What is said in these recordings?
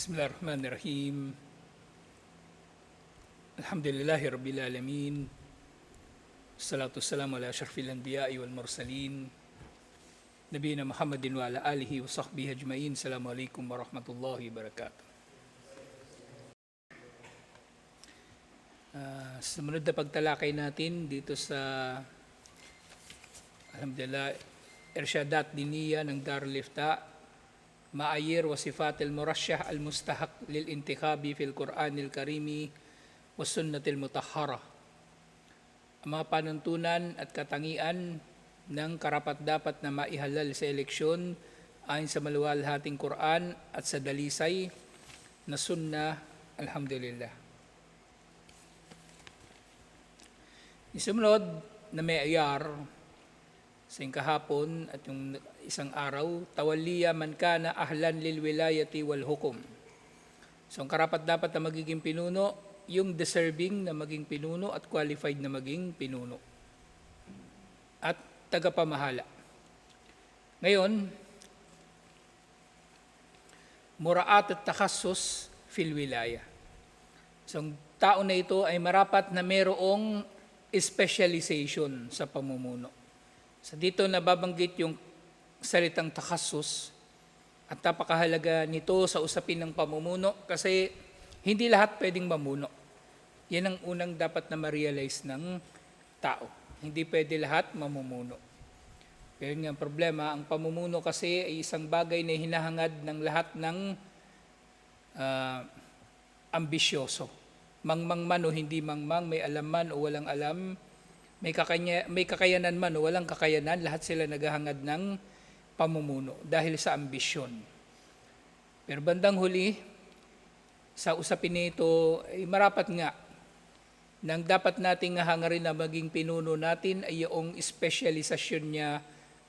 Bismillahirrahmanirrahim. Alhamdulillahi Rabbil Alamin. Salatu wassalamu ala ashrafil anbiya'i wal mursalin. Nabiyina Muhammadin wa ala alihi wa sahbihi ajma'in. Assalamu alaikum wa rahmatullahi wa barakatuh. Uh, sumunod na pagtalakay natin dito sa Alhamdulillah Irsyadat Diniya ng Darul Ifta معايير وصفات المرشح المستحق للانتخاب في القرآن الكريم والسنة المطهرة ang mga panuntunan at katangian ng karapat-dapat na maihalal sa eleksyon ayon sa maluwalhating Quran at sa dalisay na sunna, alhamdulillah. Isunod na may ayar sa kahapon at yung isang araw, tawaliya man kana ahlan lil wilayati wal hukum. So ang karapat dapat na magiging pinuno, yung deserving na maging pinuno at qualified na maging pinuno. At tagapamahala. Ngayon, muraat at takhasus fil wilaya. So ang tao na ito ay marapat na mayroong specialization sa pamumuno. So dito nababanggit yung salitang takhasus at napakahalaga nito sa usapin ng pamumuno kasi hindi lahat pwedeng mamuno. Yan ang unang dapat na ma-realize ng tao. Hindi pwede lahat mamumuno. Pero nga problema, ang pamumuno kasi ay isang bagay na hinahangad ng lahat ng ah, ambisyoso. Mangmang man o hindi mangmang, may alam man o walang alam, may, kakanya, may kakayanan man o walang kakayanan, lahat sila naghahangad ng pamumuno dahil sa ambisyon. Pero bandang huli, sa usapin nito, ay marapat nga nang dapat nating hangarin na maging pinuno natin ay yung espesyalisasyon niya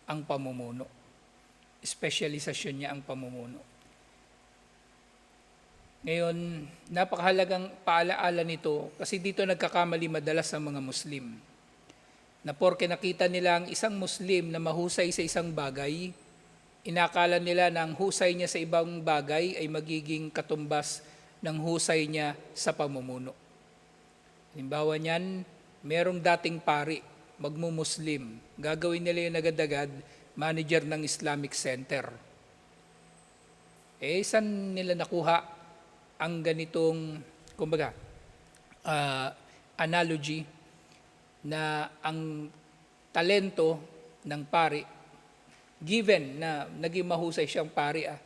ang pamumuno. Espesyalisasyon niya ang pamumuno. Ngayon, napakahalagang paalaala nito kasi dito nagkakamali madalas ang mga Muslim. Na porke nakita nila ang isang Muslim na mahusay sa isang bagay, inakala nila na ang husay niya sa ibang bagay ay magiging katumbas ng husay niya sa pamumuno. Halimbawa niyan, merong dating pari, magmumuslim, gagawin nila yung nagadagad, manager ng Islamic Center. Eh, saan nila nakuha ang ganitong, kumbaga, ah, analogy na ang talento ng pari, given na naging mahusay siyang pari, ah,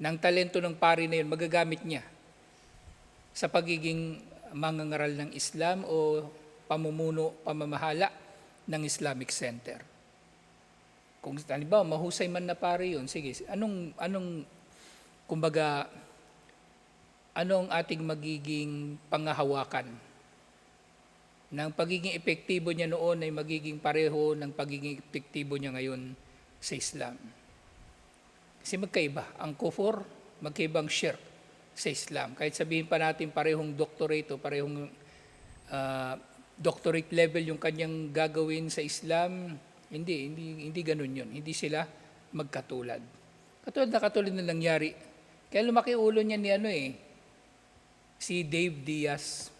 ng talento ng pari na yun, magagamit niya sa pagiging mangangaral ng Islam o pamumuno, pamamahala ng Islamic Center. Kung halimbawa, mahusay man na pare yun, sige, anong, anong, kumbaga, ano ang ating magiging pangahawakan? Ng pagiging epektibo niya noon ay magiging pareho ng pagiging epektibo niya ngayon sa Islam. Kasi magkaiba. Ang kufur, magkaibang shirk sa Islam. Kahit sabihin pa natin parehong doctorate o parehong ah, doctorate level yung kanyang gagawin sa Islam, hindi, hindi, hindi ganun yun. Hindi sila magkatulad. Katulad na katulad na nangyari. Kaya lumaki ulo niya ni ano eh, si Dave Diaz.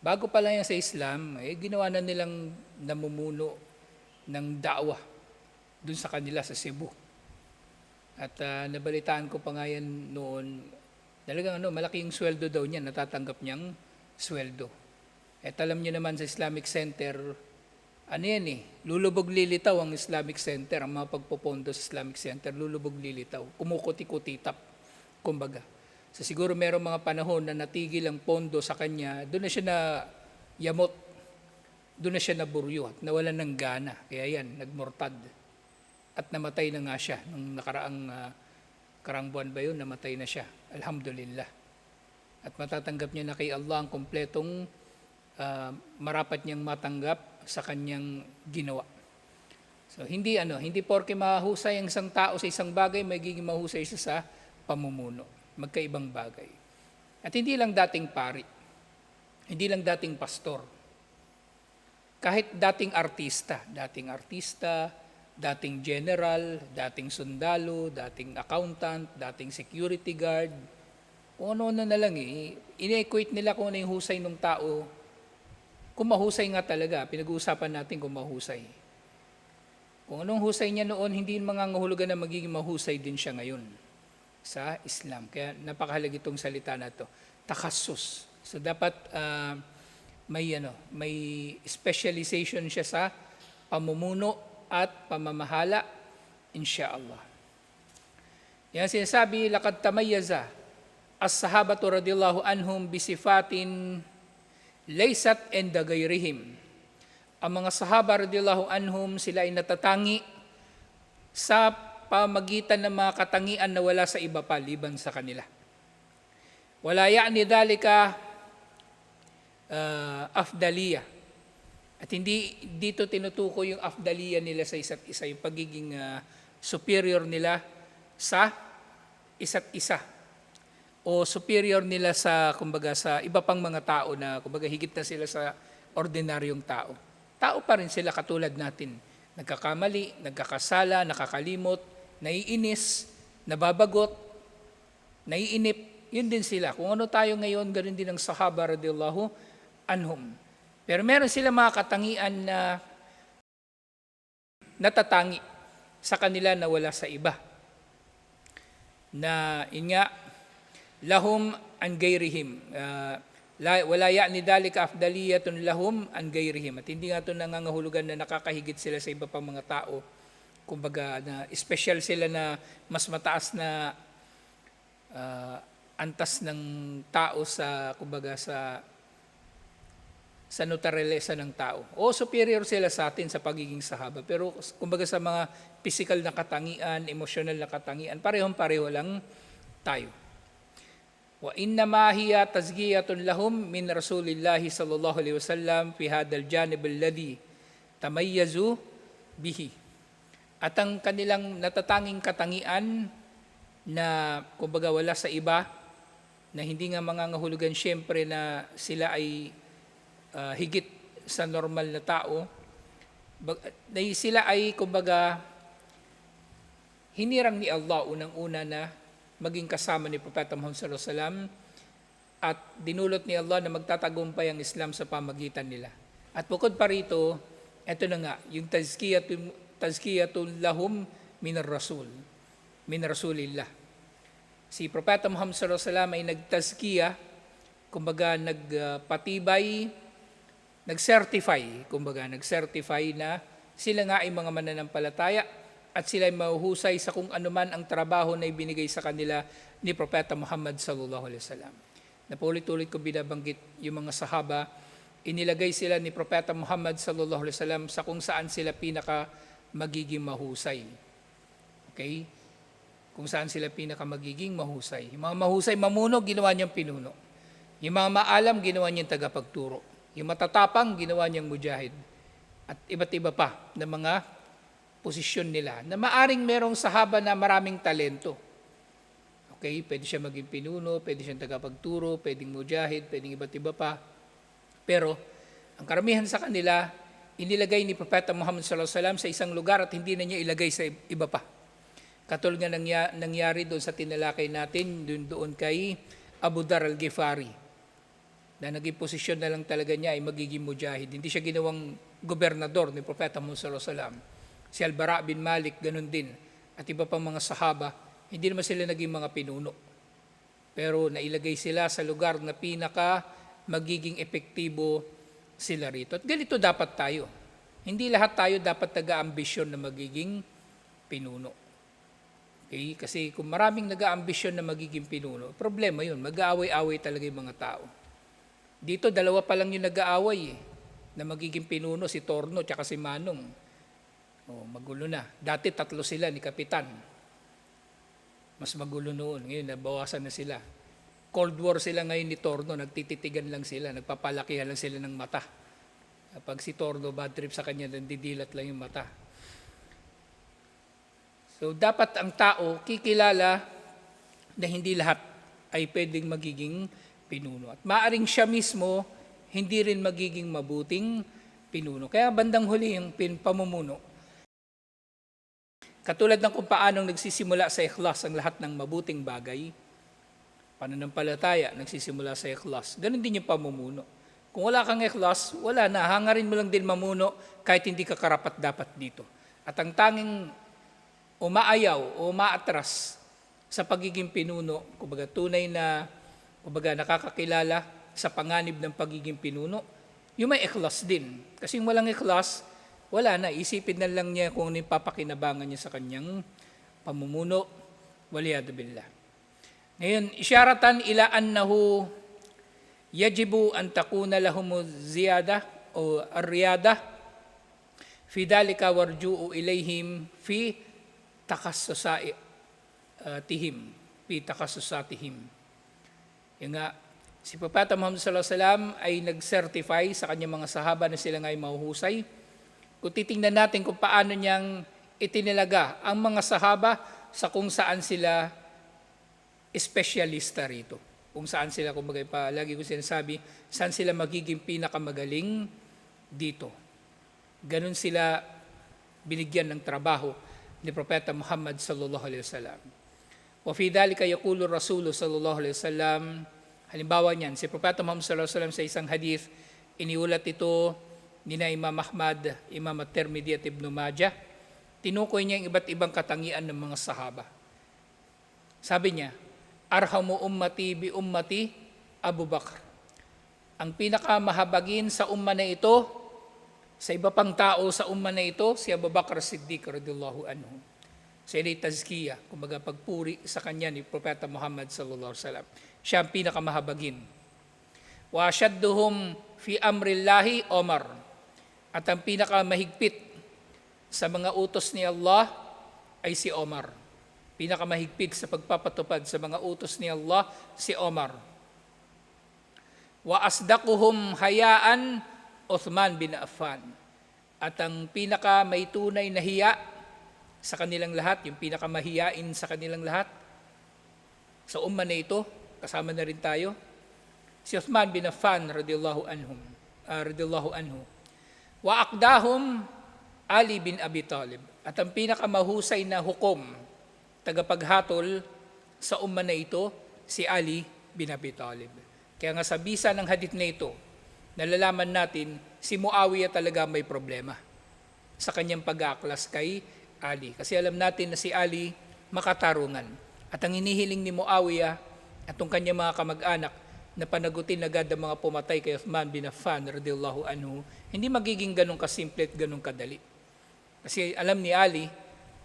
Bago pa lang yan sa Islam, eh, ginawa na nilang namumuno ng da'wah dun sa kanila sa Cebu. At ah, nabalitaan ko pa nga yan noon, talagang ano, malaki yung sweldo daw niya, natatanggap niyang sweldo. At alam niyo naman sa Islamic Center, ano yan eh, lulubog lilitaw ang Islamic Center, ang mga pagpopondo sa Islamic Center, lulubog lilitaw, kumukuti-kutitap, kumbaga. So siguro merong mga panahon na natigil ang pondo sa kanya, doon na siya na yamot, doon na siya naburyo at nawalan ng gana. Kaya yan, nagmortad. At namatay na nga siya nung nakaraang uh, karang buwan ba yun, namatay na siya. Alhamdulillah. At matatanggap niya na kay Allah ang kompletong ah, marapat niyang matanggap sa kanyang ginawa. So hindi ano, hindi porke mahusay ang isang tao sa isang bagay, magiging mahusay siya sa pamumuno. Magkaibang bagay. At hindi lang dating pari. Hindi lang dating pastor. Kahit dating artista, dating artista, dating general, dating sundalo, dating accountant, dating security guard, Kung ano-ano na lang eh. Ine-equate nila kung ano yung husay ng tao. Kung mahusay nga talaga, pinag-uusapan natin kung mahusay. Kung anong husay niya noon, hindi mangangahulugan na magiging mahusay din siya ngayon sa Islam. Kaya napakahalaga itong salita na to. Takassus. So dapat ah, may ano, may specialization siya sa pamumuno at pamamahala insyaallah. Yan sinasabi, lakad tamayyaza as-sahabatu radiyallahu anhum bisifatin laysat enda gayrihim. Ang mga sahaba radiyallahu anhum, sila ay natatangi sa pamagitan ng mga katangian na wala sa iba pa, liban sa kanila. Wala ya'ni dhalika uh, afdaliya. At hindi dito tinutuko yung afdaliya nila sa isa't isa, yung pagiging ah, superior nila sa isa't isa o superior nila sa kumbaga sa iba pang mga tao na kumbaga higit na sila sa ordinaryong tao. Tao pa rin sila katulad natin. Nagkakamali, nagkakasala, nakakalimot, naiinis, nababagot, naiinip. Yun din sila. Kung ano tayo ngayon, ganoon din ang sahaba radiyallahu anhum. Pero meron sila mga katangian na natatangi sa kanila na wala sa iba. Na yun nga, lahum an gayrihim. Uh, la, wala ya'ni dalika afdaliyatun lahum an gayrihim. At hindi nga ito nangangahulugan na nakakahigit sila sa iba pang mga tao. Kumbaga, na special sila na mas mataas na uh, antas ng tao sa, kumbaga, sa sa notarelesa ng tao. O superior sila sa atin sa pagiging sahaba. Pero kumbaga sa mga physical na katangian, emotional na katangian, parehong-pareho lang tayo. Wa inna ma hiya tazkiyatun lahum min Rasulillahi sallallahu alaihi wasallam fi hadal janib alladhi tamayyazu bihi. At ang kanilang natatanging katangian na kumbaga wala sa iba na hindi nga mangangahulugan syempre na sila ay uh, higit sa normal na tao, na sila ay kumbaga hinirang ni Allah unang-una na maging kasama ni Propeta Muhammad sallallahu alaihi wasallam at dinulot ni Allah na magtatagumpay ang Islam sa pamagitan nila. At bukod pa rito, ito na nga, yung tazkiyatul, tazkiyatul lahum minar rasul, min rasulillah. Si Propeta Muhammad sallallahu alaihi wasallam ay nagtazkiya, kumbaga nagpatibay, nag-certify, kumbaga nag-certify na sila nga ay mga mananampalataya at sila ay mahuhusay sa kung anuman ang trabaho na ibinigay sa kanila ni Propeta Muhammad sallallahu alaihi wasallam. Napulit-ulit ko binabanggit yung mga sahaba, inilagay sila ni Propeta Muhammad sallallahu alaihi wasallam sa kung saan sila pinaka magiging mahusay. Okay? Kung saan sila pinaka magiging mahusay. Yung mga mahusay mamuno, ginawa niyang pinuno. Yung mga maalam, ginawa niyang tagapagturo. Yung matatapang, ginawa niyang mujahid. At iba't iba pa na mga posisyon nila na maaring merong sahaba na maraming talento. Okay, pwede siya maging pinuno, pwede siyang tagapagturo, pwedeng mujahid, pwedeng iba't iba pa. Pero ang karamihan sa kanila, inilagay ni Propeta Muhammad sallallahu alaihi wasallam sa isang lugar at hindi na niya ilagay sa iba pa. Katulad nga nangyari doon sa tinalakay natin, doon, doon kay Abu Dar al-Ghifari, na naging posisyon na lang talaga niya ay magiging mujahid. Hindi siya ginawang gobernador ni Propeta Muhammad sallallahu alaihi wasallam. Si Al-Bara bin Malik, ganun din. At iba pang mga sahaba, hindi naman sila naging mga pinuno. Pero nailagay sila sa lugar na pinaka magiging epektibo sila rito. At ganito dapat tayo. Hindi lahat tayo dapat taga-ambisyon na magiging pinuno. Okay? Kasi kung maraming nag-aambisyon na magiging pinuno, problema yun. Mag-aaway-away talaga yung mga tao. Dito, dalawa pa lang yung nag-aaway eh, na magiging pinuno, si Torno at si Manong. Oh, magulo na. Dati tatlo sila ni Kapitan. Mas magulo noon. Ngayon, nabawasan na sila. Cold War sila ngayon ni Torno, nagtititigan lang sila, nagpapalakihan lang sila ng mata. Pag si Torno, bad trip sa kanya, nandidilat lang yung mata. So, dapat ang tao kikilala na hindi lahat ay pwedeng magiging pinuno. At maaring siya mismo, hindi rin magiging mabuting pinuno. Kaya bandang huli yung pin, pamumuno, Katulad ng kung paanong nagsisimula sa ikhlas ang lahat ng mabuting bagay, pananampalataya, nagsisimula sa ikhlas. Ganon din yung pamumuno. Kung wala kang ikhlas, wala na. Hangarin mo lang din mamuno kahit hindi ka karapat dapat dito. At ang tanging umaayaw o umaatras sa pagiging pinuno, kumbaga tunay na, kumbaga nakakakilala sa panganib ng pagiging pinuno, yung may ikhlas din. Kasi yung walang ikhlas, wala na. Isipin na lang niya kung ano yung papakinabangan niya sa kanyang pamumuno. Waliyadu billah. Ngayon, isyaratan ila annahu yajibu an takuna lahum ziyada o ariyada fi dalika warju'u ilayhim fi takassusai uh, tihim fi takassusatihim. Yung nga, si Propeta Muhammad sallallahu alaihi wasallam ay nag-certify sa kanyang mga sahaba na sila ngay mahuhusay. Kung titingnan natin kung paano niyang itinilaga ang mga sahaba sa kung saan sila espesyalista rito. Kung saan sila, kumbaga pa, lagi ko sinasabi, saan sila magiging pinakamagaling dito. Ganon sila binigyan ng trabaho ni Propeta Muhammad sallallahu alaihi wasallam. Wa fi dhalika yaqulu Rasul sallallahu alaihi wasallam halimbawa niyan si Propeta Muhammad sallallahu alaihi wasallam sa isang hadith iniulat ito ni na Imam Ahmad, Imam At-Tirmidhi at Ibn Majah. Tinukoy niya ang iba't ibang katangian ng mga sahaba. Sabi niya, Arhamu ummati bi ummati Abu Bakr. Ang pinakamahabagin sa umma na ito, sa iba pang tao sa umma na ito, si Abu Bakr Siddiq radiyallahu anhu. Sa inay tazkiya, kumbaga pagpuri sa kanya ni Propeta Muhammad sallallahu alaihi wasallam. Siya ang pinakamahabagin. Wa ashadduhum fi amrillahi Omar. At ang pinakamahigpit sa mga utos ni Allah ay si Omar. Pinakamahigpit sa pagpapatupad sa mga utos ni Allah si Omar. Wa asdaquhum hayaan Uthman bin Affan. At ang pinaka may tunay na hiya sa kanilang lahat, yung pinakamahiyain sa kanilang lahat, sa umma na ito, kasama na rin tayo, si Uthman bin Affan radiyallahu anhum, uh, radiyallahu anhu. Wa aqdahum Ali bin Abi Talib. At ang pinakamahusay na hukom, tagapaghatol sa umma na ito, si Ali bin Abi Talib. Kaya nga sa bisa ng hadith na ito, nalalaman natin si Muawiyah talaga may problema sa kanyang pag-aaklas kay Ali. Kasi alam natin na si Ali makatarungan. At ang inihiling ni Muawiyah at ang kanyang mga kamag-anak na panagutin agad ang mga pumatay kay Uthman bin Affan radiyallahu anhu, hindi magiging ganun kasimple at ganun kadali. Kasi alam ni Ali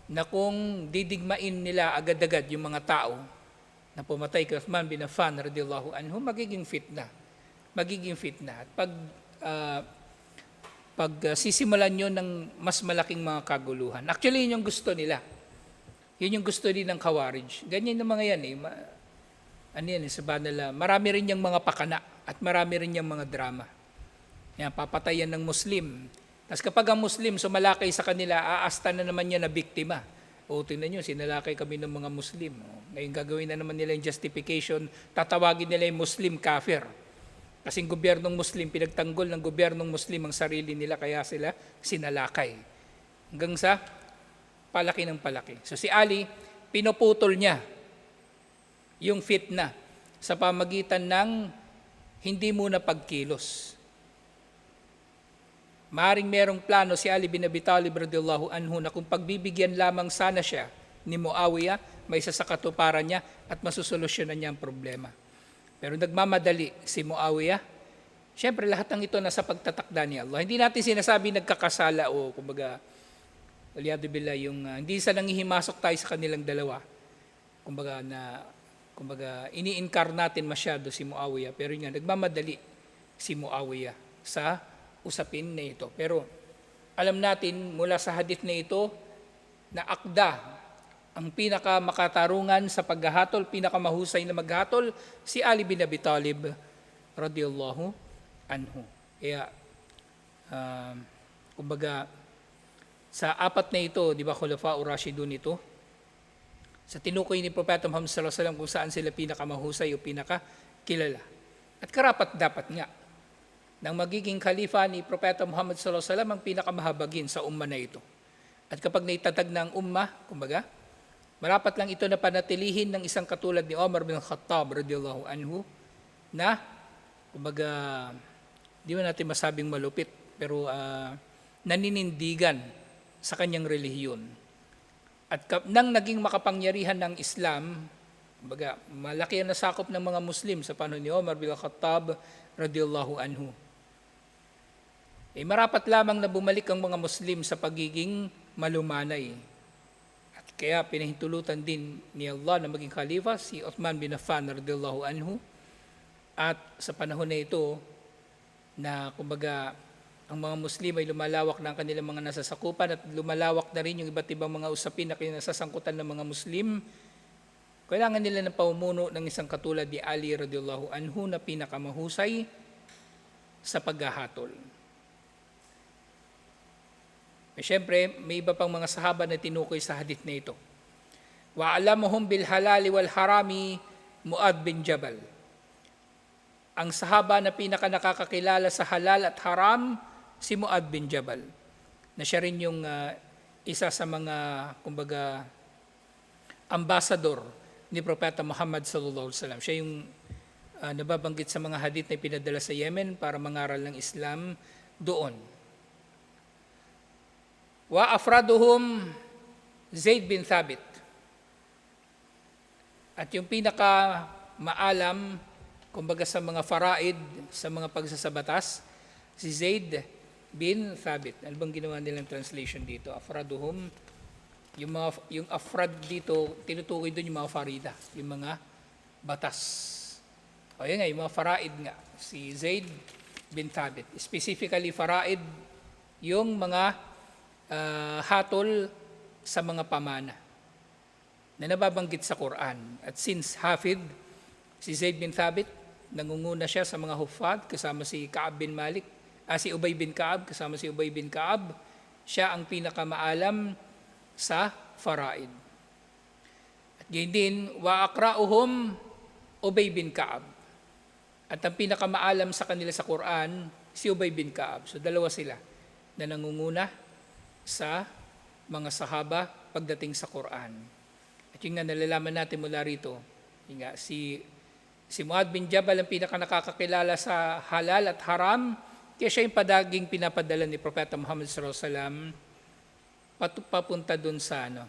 na kung didigmain nila agad-agad yung mga tao na pumatay kay Uthman bin Affan radiyallahu anhu, magiging fitna. Magiging fitna. At pag uh, pag uh, sisimulan nyo ng mas malaking mga kaguluhan. Actually, yun yung gusto nila. Yun yung gusto din ng Kawarij. Ganyan ng mga yan eh. Ma, ano yan eh, sabi nila, marami rin yung mga pakana at marami rin yung mga drama. Yan, papatayan ng Muslim. Tapos kapag ang Muslim sumalakay sa kanila, aasta na naman niya na biktima. O tingnan nyo, sinalakay kami ng mga Muslim. Ngayon gagawin na naman nila yung justification, tatawagin nila yung Muslim kafir. Kasing gobyernong Muslim, pinagtanggol ng gobyernong Muslim ang sarili nila, kaya sila sinalakay. Hanggang sa palaki ng palaki. So si Ali, pinuputol niya yung fitna sa pamagitan ng hindi muna pagkilos. Maring merong plano si Ali bin Abi Talib radiyallahu anhu na kung pagbibigyan lamang sana siya ni Muawiyah, may isa sa niya at masusolusyonan niya ang problema. Pero nagmamadali si Muawiyah. Siyempre lahat ng ito nasa pagtatakda ni Allah. Hindi natin sinasabi nagkakasala o kumbaga waliyadu billah yung uh, hindi sa nangihimasok tayo sa kanilang dalawa. Kumbaga na kumbaga ini-incar natin masyado si Muawiyah pero nga nagmamadali si Muawiyah sa usapin na ito. Pero alam natin mula sa hadith na ito na akda ang pinaka makatarungan sa paghahatol, pinakamahusay na maghatol, si Ali bin Abi Talib radiyallahu anhu. Kaya, um, kumbaga, sa apat na ito, di ba, Khulafa o Rashidun ito, sa tinukoy ni Propeta Muhammad sallallahu alaihi wasallam kung saan sila pinakamahusay o pinakakilala. At karapat dapat nga nang magiging khalifa ni Propeta Muhammad wasallam ang pinakamahabagin sa umma na ito. At kapag naitatag na umma, kumbaga, Marapat lang ito na panatilihin ng isang katulad ni Omar bin Khattab radiyallahu anhu na kumbaga di man natin masabing malupit pero ah, naninindigan sa kanyang relihiyon. At ka- nang naging makapangyarihan ng Islam, kumbaga malaki ang nasakop ng mga Muslim sa panahon ni Omar bin Khattab radiyallahu anhu. Eh marapat lamang na bumalik ang mga Muslim sa pagiging malumanay. At kaya pinahintulutan din ni Allah na maging khalifa si Uthman bin Affan radiyallahu anhu. At sa panahon na ito na kumbaga ang mga Muslim ay lumalawak na ang kanilang mga nasasakupan at lumalawak na rin yung iba't ibang mga usapin na kinasasangkutan ng mga Muslim, kailangan nila ng paumuno ng isang katulad ni Ali radiyallahu anhu na pinakamahusay sa paghahatol. Eh, Siyempre, may iba pang mga sahaba na tinukoy sa hadith na ito. Wa alamuhum bil halali wal harami Muad bin Jabal. Ang sahaba na pinaka nakakakilala sa halal at haram si Muad bin Jabal. Na siya rin yung ah, isa sa mga kumbaga ambassador ni Propeta Muhammad sallallahu alaihi wasallam. Siya yung ah, nababanggit sa mga hadith na pinadala sa Yemen para mangaral ng Islam doon. Wa afraduhum Zaid bin Thabit. At yung pinaka maalam, kumbaga sa mga faraid, sa mga pagsasabatas, si Zaid bin Thabit. Ano bang ginawa nilang translation dito? Afraduhum, yung, mga, yung afrad dito, tinutukoy doon yung mga farida, yung mga batas. O yun nga, yung mga faraid nga, si Zaid bin Thabit. Specifically, faraid, yung mga ah, hatol sa mga pamana na nababanggit sa Quran. At since Hafid, si Zaid bin Thabit, nangunguna siya sa mga huffad kasama si Kaab bin Malik, ah, si Ubay bin Kaab kasama si Ubay bin Kaab, siya ang pinakamaalam sa faraid. At yun din, wa Ubay bin Kaab. At ang pinakamaalam sa kanila sa Quran, si Ubay bin Kaab. So dalawa sila na nangunguna sa mga sahaba pagdating sa Quran. At yung nga nalalaman natin mula rito, yung nga, si, si Muad bin Jabal ang pinaka nakakakilala sa halal at haram, kaya siya yung padaging pinapadala ni Propeta Muhammad sallallahu alaihi wasallam papunta dun sa ano,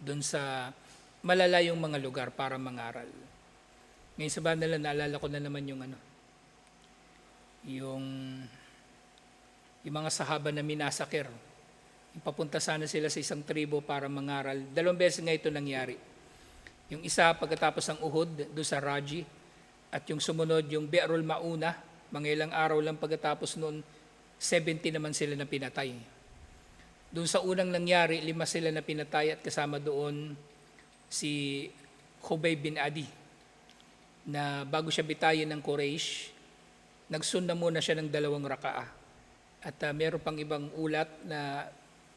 dun sa malalayong mga lugar para mangaral. Ngayon sa bandala, naalala ko na naman yung ano, yung, yung mga sahaba na minasakir. Papunta sana sila sa isang tribo para mangaral. Dalawang beses nga ito nangyari. Yung isa pagkatapos ng Uhud, doon sa Raji, at yung sumunod, yung Bi'rul Mauna, mga ilang araw lang pagkatapos noon, 70 naman sila na pinatay. Doon sa unang nangyari, lima sila na pinatay at kasama doon si Khubay bin Adi na bago siya bitayin ng Quraysh, nagsunda muna siya ng dalawang rakaa. At uh, meron pang ibang ulat na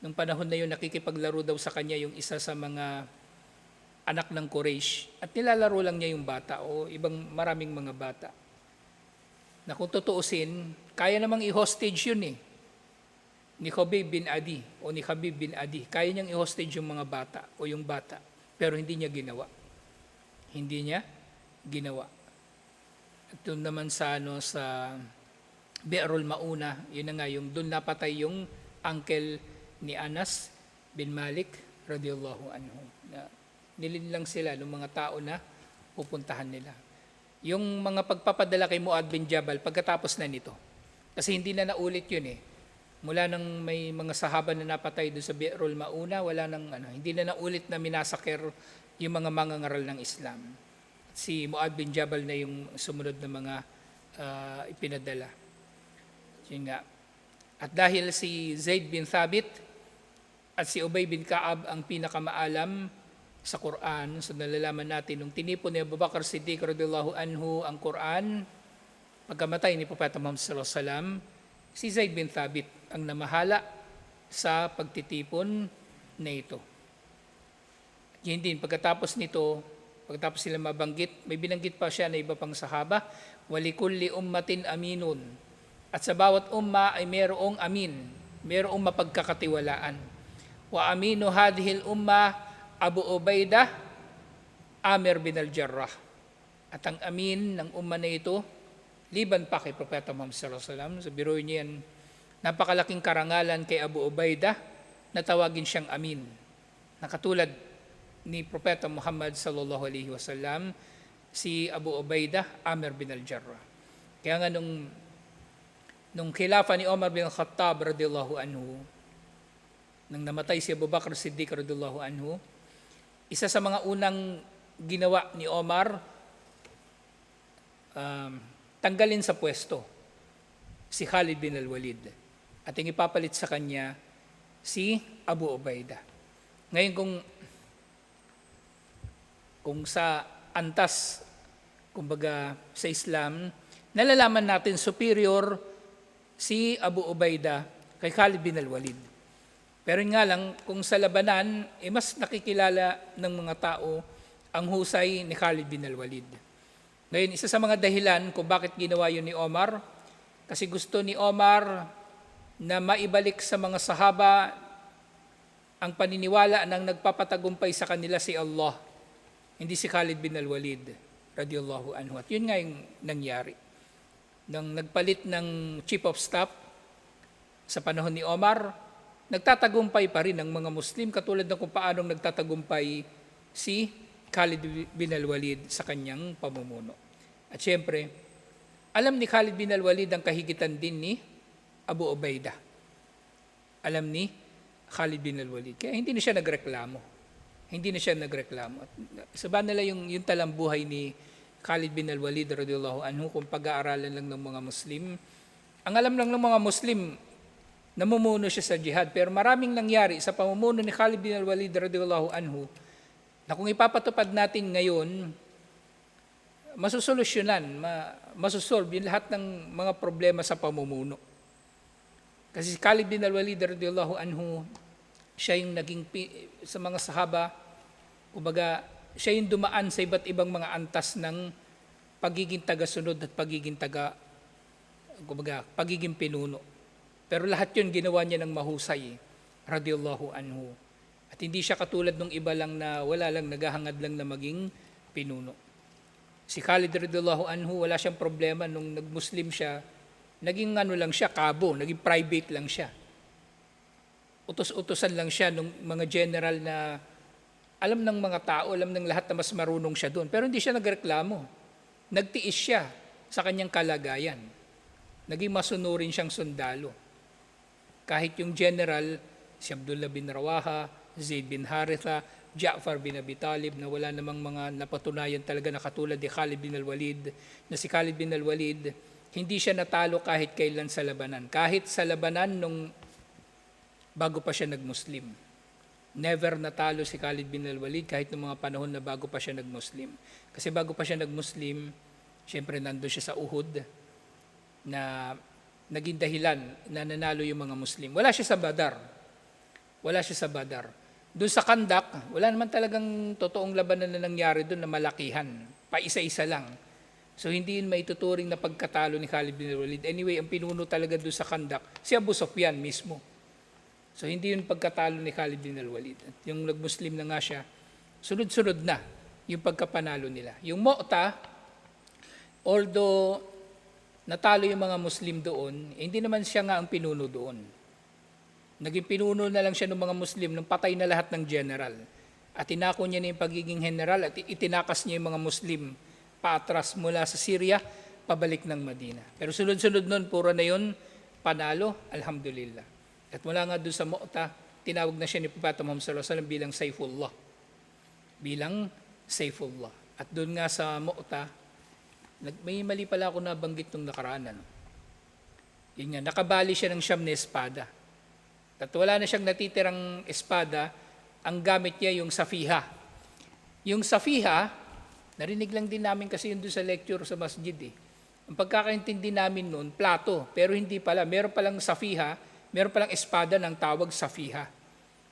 nung panahon na yun nakikipaglaro daw sa kanya yung isa sa mga anak ng Quraysh at nilalaro lang niya yung bata o ibang maraming mga bata. Na kung tutuusin, kaya namang i-hostage yun eh ni Khabib bin Adi o ni Khabib bin Adi. Kaya niyang i-hostage yung mga bata o yung bata. Pero hindi niya ginawa. Hindi niya ginawa. At doon naman sa ano sa Be'rul Mauna, yun na nga yung doon napatay yung uncle ni Anas bin Malik radiyallahu anhu. Na nilinlang sila ng mga tao na pupuntahan nila. Yung mga pagpapadala kay Muad bin Jabal pagkatapos na nito. Kasi hindi na naulit yun eh mula nang may mga sahaba na napatay doon sa Bi'rul Mauna, wala nang ano, hindi na naulit na minasakir yung mga mangangaral ng Islam. Si Muad bin Jabal na yung sumunod na mga ah, ipinadala. Yun nga. At dahil si Zaid bin Thabit at si Ubay bin Kaab ang pinakamaalam sa Quran, so nalalaman natin nung tinipon ni Abu Bakar Siddiq radiyallahu anhu ang Quran, pagkamatay ni Propeta Muhammad sallallahu alaihi wasallam, si Zaid bin Thabit ang namahala sa pagtitipon na ito. Yun din, pagkatapos nito, pagkatapos sila mabanggit, may binanggit pa siya na iba pang sahaba, walikulli ummatin aminun. At sa bawat umma ay mayroong amin, mayroong mapagkakatiwalaan. Wa aminu hadhil umma Abu Ubaidah, Amir bin al-Jarrah. At ang amin ng umma na ito, liban pa kay Propeta Muhammad sallallahu alaihi wasallam, sa biro niya napakalaking karangalan kay Abu Ubaidah na tawagin siyang amin. Nakatulad ni Propeta Muhammad sallallahu alaihi wasallam, si Abu Ubaidah, Amir bin al-Jarrah. Kaya nga nung nung khilafa ni Omar bin Khattab radiyallahu anhu, nang namatay si Abu Bakr Siddiq radiyallahu anhu, isa sa mga unang ginawa ni Omar, um, tanggalin sa pwesto si Khalid bin al-Walid at ang ipapalit sa kanya si Abu Ubaidah. Ngayon kung kung sa antas, kumbaga sa Islam, nalalaman natin superior si Abu Ubaidah kay Khalid bin al-Walid. Pero nga lang, kung sa labanan, eh mas nakikilala ng mga tao ang husay ni Khalid bin al-Walid. Ngayon, isa sa mga dahilan kung bakit ginawa yun ni Omar, kasi gusto ni Omar na maibalik sa mga sahaba ang paniniwala ng nagpapatagumpay sa kanila si Allah, hindi si Khalid bin al-Walid radiyallahu anhu. At yun nga yung nangyari. Nang nagpalit ng chief of staff sa panahon ni Omar, nagtatagumpay pa rin ang mga Muslim katulad ng kung paanong nagtatagumpay si Khalid bin al-Walid sa kanyang pamumuno. At syempre, alam ni Khalid bin al-Walid ang kahigitan din ni Abu Ubaidah. Alam ni Khalid bin al-Walid. Kaya hindi na siya nagreklamo. Hindi na siya nagreklamo. Sabahan nila yung, yung talambuhay ni Khalid bin al-Walid radiyallahu anhu kung pag-aaralan lang ng mga Muslim. Ang alam lang ng mga Muslim, namumuno siya sa jihad. Pero maraming nangyari sa pamumuno ni Khalid bin al-Walid radiyallahu anhu na kung ipapatupad natin ngayon, masusolusyonan, ma, masusolve yung lahat ng mga problema sa pamumuno. Kasi si Khalid bin al-Walid radiyallahu anhu, siya yung naging sa mga sahaba, kumbaga, siya yung dumaan sa iba't ibang mga antas ng pagiging taga-sunod at pagiging taga, kumbaga, pagiging pinuno. Pero lahat yun ginawa niya ng mahusay, radiyallahu anhu. At hindi siya katulad ng iba lang na wala lang, naghahangad lang na maging pinuno. Si Khalid radiyallahu anhu, wala siyang problema nung nag-Muslim siya, naging ano lang siya, kabo, naging private lang siya. Utos-utosan lang siya ng mga general na alam ng mga tao, alam ng lahat na mas marunong siya doon. Pero hindi siya nagreklamo. Nagtiis siya sa kanyang kalagayan. Naging masunurin siyang sundalo. Kahit yung general, si Abdullah bin Rawaha, Zaid bin Haritha, Ja'far bin Abi Talib na wala namang mga napatunayan talaga na katulad ni Khalid bin al-Walid, na si Khalid bin al-Walid, hindi siya natalo kahit kailan sa labanan. Kahit sa labanan nung bago pa siya nag-Muslim. Never natalo si Khalid bin al-Walid kahit noong mga panahon na bago pa siya nag-Muslim. Kasi bago pa siya nag-Muslim, syempre nandun siya sa Uhud na naging dahilan na nanalo yung mga Muslim. Wala siya sa Badar. Wala siya sa Badar. Doon sa Kandak, wala naman talagang totoong labanan na nangyari doon na malakihan. Pa-isa-isa lang. So hindi yun maituturing na pagkatalo ni Khalid bin Walid. Anyway, ang pinuno talaga doon sa Kandak, si Abu Sufyan mismo. So hindi yun pagkatalo ni Khalid bin Walid. At yung nag-Muslim na nga siya, sunod-sunod na yung pagkapanalo nila. Yung Mu'ta, although natalo yung mga Muslim doon, eh, hindi naman siya nga ang pinuno doon. Naging pinuno na lang siya ng mga Muslim nung patay na lahat ng general. At tinako niya na yung pagiging general at itinakas niya yung mga Muslim paatras mula sa Syria pabalik ng Madina. Pero sunod-sunod nun, puro na yun, panalo, alhamdulillah. At mula nga doon sa Mu'ta, tinawag na siya ni Propeta Muhammad sallallahu alaihi wasallam bilang Saifullah. Bilang Saifullah. At doon nga sa Mu'ta, may mali pala ako nabanggit nung nakaraan. Ano? Yun nga, nakabali siya ng siyam na espada. At wala na siyang natitirang espada, ang gamit niya yung safiha. Yung safiha, narinig lang din namin kasi yun doon sa lecture sa masjid eh. Ang pagkakaintindi namin noon, plato, pero hindi pala. Meron palang safiha, meron palang espada ng tawag safiha.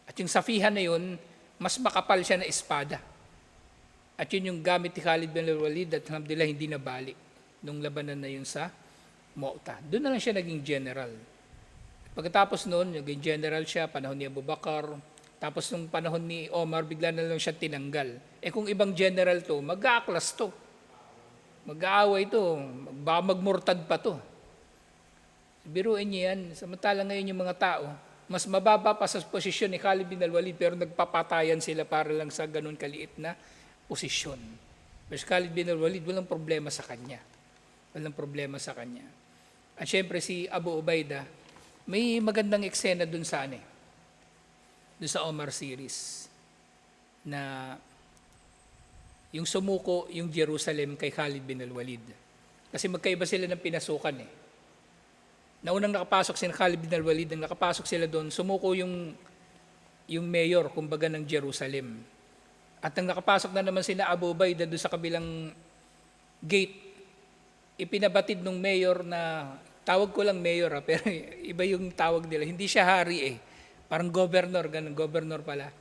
At yung safiha na yun, mas makapal siya na espada. At yun yung gamit ni Khalid bin Walid at alhamdulillah hindi nabali nung labanan na yun sa Mu'ta. Doon na lang siya naging general. Pagkatapos noon, naging general siya, panahon ni Abu Bakar, Tapos nung panahon ni Omar, bigla na lang siya tinanggal. Eh kung ibang general to, mag-aaklas to. Mag-aaway to. Baka magmurtad pa to. Biruin niyo yan. Samantala ngayon yung mga tao, mas mababa pa sa posisyon ni Khalid bin al-Walid pero nagpapatayan sila para lang sa ganun kaliit na posisyon. Pero si Khalid bin al-Walid, walang problema sa kanya. Walang problema sa kanya. At syempre si Abu Ubaida, may magandang eksena dun sa ano eh, dun sa Omar series na yung sumuko yung Jerusalem kay Khalid bin al-Walid. Kasi magkaiba sila ng pinasukan eh. Naunang nakapasok si Khalid bin al-Walid, nang nakapasok sila doon, sumuko yung yung mayor, kumbaga ng Jerusalem. At nang nakapasok na naman sina Abu Ubaidah doon sa kabilang gate, ipinabatid ng mayor na, tawag ko lang mayor ha, pero iba yung tawag nila. Hindi siya hari eh. Parang governor, ganun, governor pala.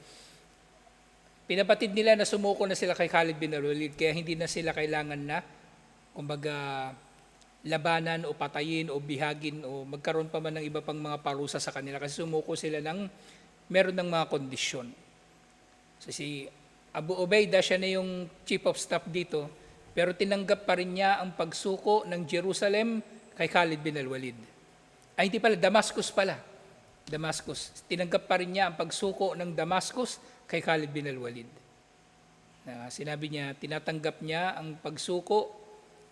Pinabatid nila na sumuko na sila kay Khalid bin al-Walid, kaya hindi na sila kailangan na, kumbaga, labanan o patayin o bihagin o magkaroon pa man ng iba pang mga parusa sa kanila kasi sumuko sila ng meron ng mga kondisyon. So si Abu Ubaidah siya na yung chief of staff dito pero tinanggap pa rin niya ang pagsuko ng Jerusalem kay Khalid bin al-Walid. Ay hindi pala, Damascus pala. Damascus. Tinanggap pa rin niya ang pagsuko ng Damascus kay Khalid bin al-Walid. Na sinabi niya, tinatanggap niya ang pagsuko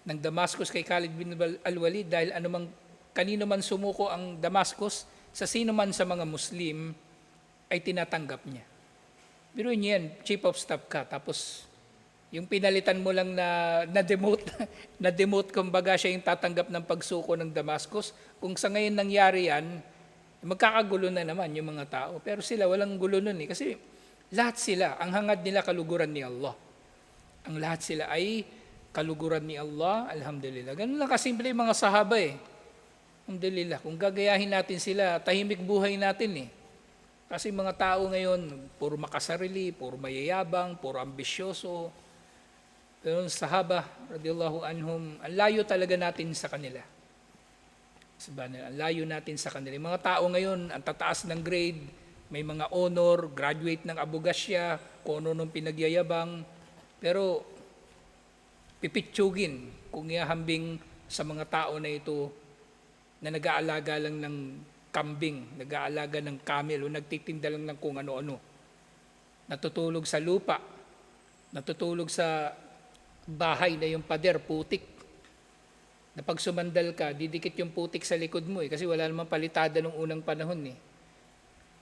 ng Damascus kay Khalid bin al-Walid dahil anumang kanino man sumuko ang Damascus sa sino man sa mga Muslim ay tinatanggap niya. Pero yan, chief of staff ka, tapos yung pinalitan mo lang na na-demote, na-demote kumbaga siya yung tatanggap ng pagsuko ng Damascus. Kung sa ngayon nangyari yan, magkakagulo na naman yung mga tao. Pero sila walang gulo nun eh. Kasi lahat sila, ang hangad nila kaluguran ni Allah. Ang lahat sila ay kaluguran ni Allah, alhamdulillah. Ganun lang kasimple yung mga sahaba eh. Alhamdulillah. Kung gagayahin natin sila, tahimik buhay natin eh. Kasi mga tao ngayon, puro makasarili, puro mayayabang, puro ambisyoso. Pero yung sahaba, radiyallahu anhum, ang layo talaga natin sa kanila. Sabi ang layo natin sa kanila. Yung mga tao ngayon, ang tataas ng grade, may mga honor, graduate ng abogasya, kung ano nung pinagyayabang. Pero pipitsugin kung ihahambing sa mga tao na ito na nag-aalaga lang ng kambing, nag-aalaga ng camel o nagtitinda lang ng kung ano-ano. Natutulog sa lupa, natutulog sa bahay na yung pader, putik. Na pag sumandal ka, didikit yung putik sa likod mo eh, kasi wala namang palitada nung unang panahon eh.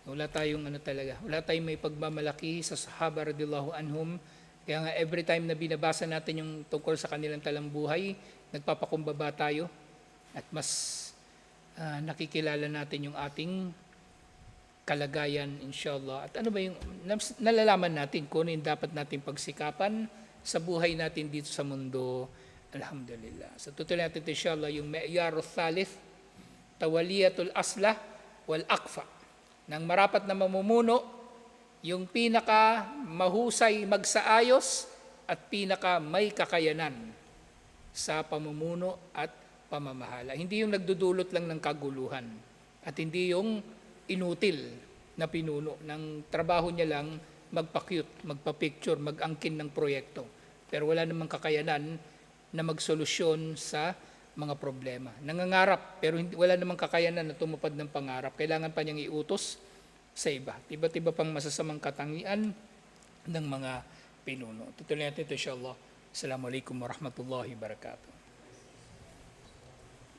Wala tayong ano talaga, wala tayong may pagmamalaki sa sahaba radiyallahu anhum, kaya nga every time na binabasa natin yung tungkol sa kanilang talambuhay, nagpapakumbaba tayo at mas ah, nakikilala natin yung ating kalagayan inshallah. At ano ba yung nalalaman natin kung ano yung dapat natin pagsikapan sa buhay natin dito sa mundo. Alhamdulillah. So tutuloy natin inshallah yung Me'yarul Thalith, Tawaliyatul Asla wal Akfa ng marapat na mamumuno yung pinaka mahusay magsaayos at pinaka may kakayanan sa pamumuno at pamamahala. Hindi yung nagdudulot lang ng kaguluhan at hindi yung inutil na pinuno ng trabaho niya lang magpa-cute, magpa-picture, mag-angkin ng proyekto. Pero wala namang kakayanan na magsolusyon sa mga problema. Nangangarap pero hindi, wala namang kakayanan na tumupad ng pangarap. Kailangan pa niyang iutos sa iba. Iba't iba pang masasamang katangian ng mga pinuno. Tutuloy natin ito insyaAllah. Assalamualaikum warahmatullahi wabarakatuh.